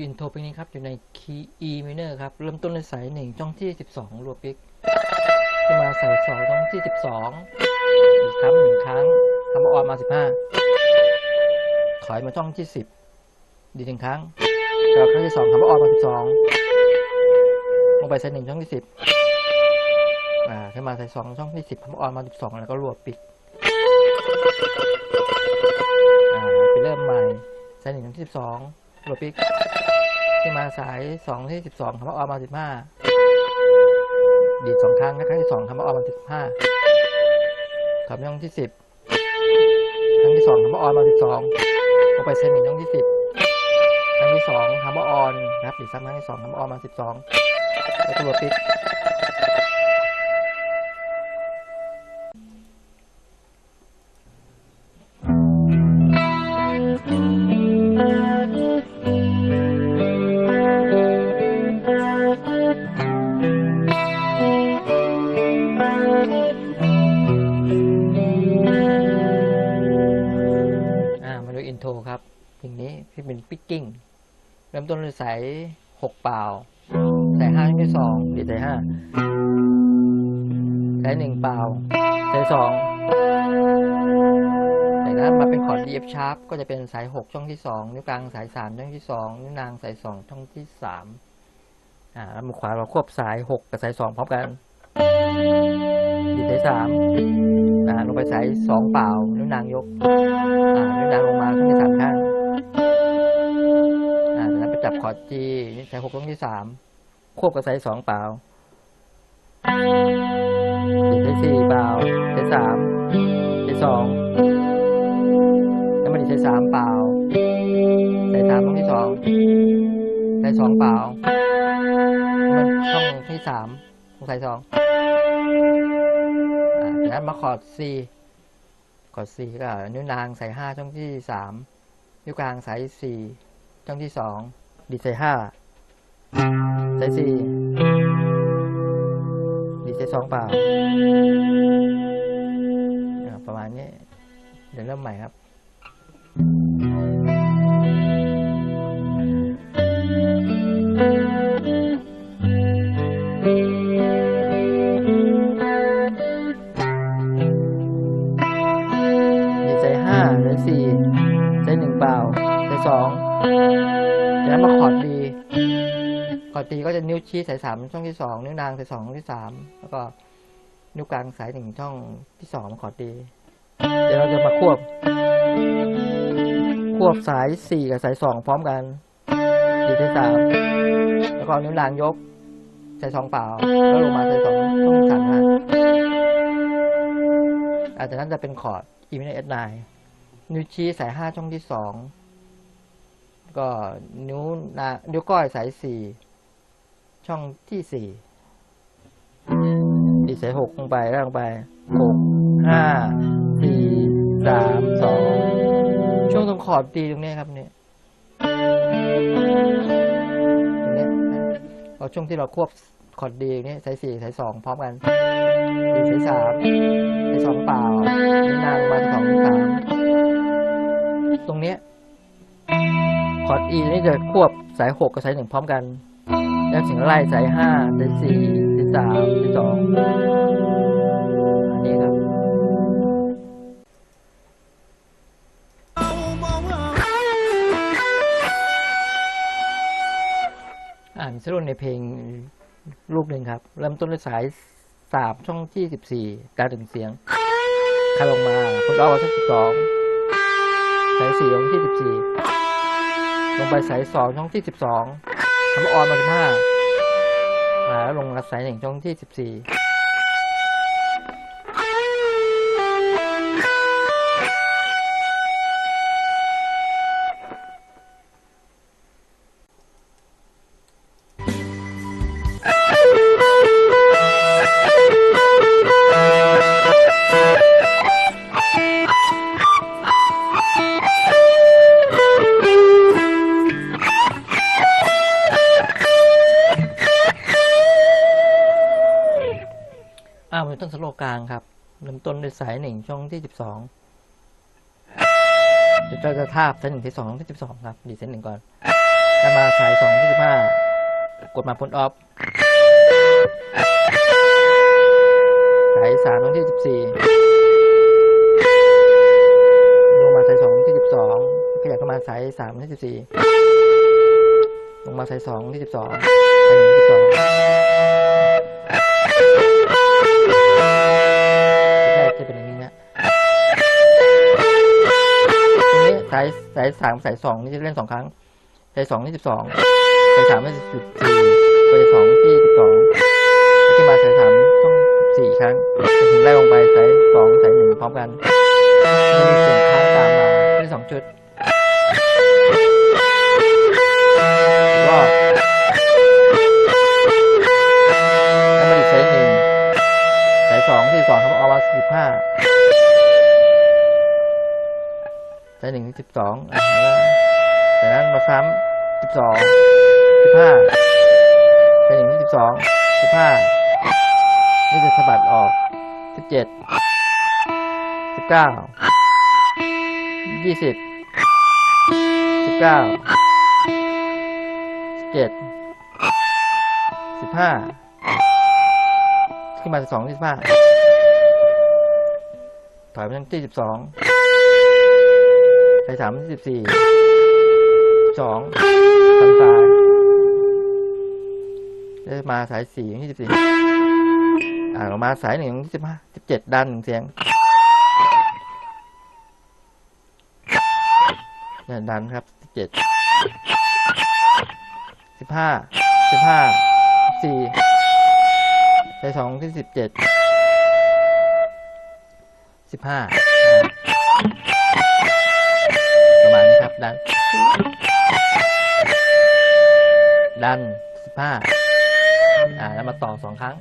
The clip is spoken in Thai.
อินโทรเพลงนี้ครับ อยู่ในคีย์ E minor ครับ เริ่มต้นในสายหนึ่งช่องที่ 12รัวปิกจะมาสายสองช่องที่ 12 อีกครั้งหนึ่งครั้งทำออนมา 15 ถอยมาช่องที่ 10 ดีหนึ่งครั้งแล้วครั้งที่สองทำออนมา 12 ลงไปสายหนึ่งช่องที่ 10 อ่าขึ้นมาสายสองช่องที่ 10ทำออนมา 12 แล้วก็รัวปิกอ่าไปเริ่มใหม่สายหนึ่งช่องที่ 12รัวปิก ที่มาสายสองที่สิบสองคำว่าออกมาสิบห้าดีดสองครั้งนะครั้งที่สองคำว่าออกมาสิบห้าถอยไปช่องที่สิบครั้งที่สองคำว่าออนมาสิบสองลงไปเซมิย่องที่สิบครั้งที่สองคำว่าออนนะครับดีดซ้ำครั้งที่สองคำว่าออนมาสิบสองแล้วตัวปิด เพลงนี้ที่เป็นปิกกิ้งเริ่มต้นด้วยสายหกเปล่าสายห้าช่องที่สองดีดสายห้าสายหนึ่งเปล่าสายสองจากนั้นมาเป็นคอร์ด D F sharp ก็จะเป็นสายหกช่องที่สองนิ้วกลางสายสามช่องที่สองนิ้วนางสายสองช่องที่สามอ่าแล้วมือขวาเราควบสายหกกับสายสองพร้อมกันดีดสายสามอ่าลงไปสายสองเปล่านิ้วนางยกอ่านิ้วนางลงมาช่องที่สามข้าง จับคอร์ดจีนี่สายหกช่องที่สามควบกับสายสองเปล่าดีดสายสี่เปล่าสายสามสายสองแล้วมาดีดสายสามเปล่าสายสามช่องที่สองสายสองเปล่ามันช่องที่สามของสายสองอ่าจากนั้นมาคอร์ดซีกดสี่ก็นิ้วนางใส่ห้าช่องที่สามนิ้วกลางใส่สี่ช่องที่สอง ดีดใส่ห้าใส่สี่ดีดใส่สองเปล่าประมาณนี้ เดี๋ยวเริ่มใหม่ครับดีใจห้าใจสี่ใจหนึ่งเปล่าใจสอง จากนั้นมาคอร์ดดีคอร์ดดีก็จะนิ้วชี้สายสามช่องที่สองนิ้วนางสายสองช่องที่สามแล้วก็นิ้วกลางสายหนึ่งช่องที่สองคอร์ดดีเดี๋ยวเราจะมาควบ ควบสายสี่กับสายสองพร้อมกันดีสายสามแล้วก็นิ้วนางยกสายสองเปล่า แล้วลงมาสายสองช่องที่สามนะอาจจะนั้นจะเป็นคอร์ด E minor S 9นิ้วชี้สายห้าช่องที่สอง ก็นิ้วนานิ้วก้อยสายสี่ช่องที่สี่ดีสายหกลงไปล้วลงไปหกห้าสี่สามสองช่วงตรงขอบตีตรงเนี้ยครับเนี่ยตรงเนี้ยเราช่วงที่เราควบคอร์ดดีนี่สายสี่สายสองพร้อมกันดีสายสามสายสองเปล่านิ้วนางมาสองสามตรงเนี้ย อร์ด E นี่จะควบสายหกกับสายหนึ่งพร้อมกัน แล้วถึงไล่สายห้าสายสี่สายสามสายสองอันนี้ครับ อ่านสรุปในเพลงลูกหนึ่งครับ เริ่มต้นด้วยสายสามช่องที่สิบสี่การถึงเสียงคาลงมาคนก็เอาช่องสิบสองสายสี่ช่องที่สิบสี่ ลงไปสายสองช่องที่สิบสองทำว่ออนมาสิบห้าแล้วลงมาสายหนึ่งช่องที่สิบสี่ อ้าวมันต้นสโลกลางครับเริ่มต้นด้วยสายหนึ่งช่องที่สิบสองจะจะทาบสายหนึ่งที่สองที่สิบสองครับ ดีเส้นหนึ่งก่อนแล้วมาสายสองที่สิบห้ากดมาพ้นออฟสายสามตรงที่สิบสี่ลงมาสายสองที่สิบสองขยับเข้ามาสายสามที่สิบสี่ลงมาสายสองที่สิบสองสายหนึ่งที่ สายสามสายสองนี่จะเล่นสองครั้ง สายสองนี่สิบสองสายสามนี่สิบสี่สายสองที่สิบสองที่มาสายสามต้องสี่ครั้งถึงได้ลงไปสายสองสายหนึ่งพร้อมกันมีเสียงค้างตามมาที่สองชุด สิบสองแล้วจากนั้นมาซ้ำสิบสองสิบห้าสายหนึ่างที่สิบสองสิบห้านี่จะสะบัดออกสิบเจ็ดสิบเก้ายี่สิบสิบเก้าสิบเจ็ดสิบห้าขึ้นมาสิบสองสิบห้าถอยไปทั้งที่สิบสอง ไปสามที่สิบสี่สองทางซ้ายแล้มาสายสี่ที่สิบสี่อ่าออกมาสายหนึ่งที่สิบห้าสิบเจ็ดดันหนึ่งเสียงเนี่ยดันครับสิบเจ็ดสิบห้าสิบห้าสี่สายสองที่สิบเจ็ดสิบห้า สิบห้าอ่าแล้วมาต่อสองครั้ง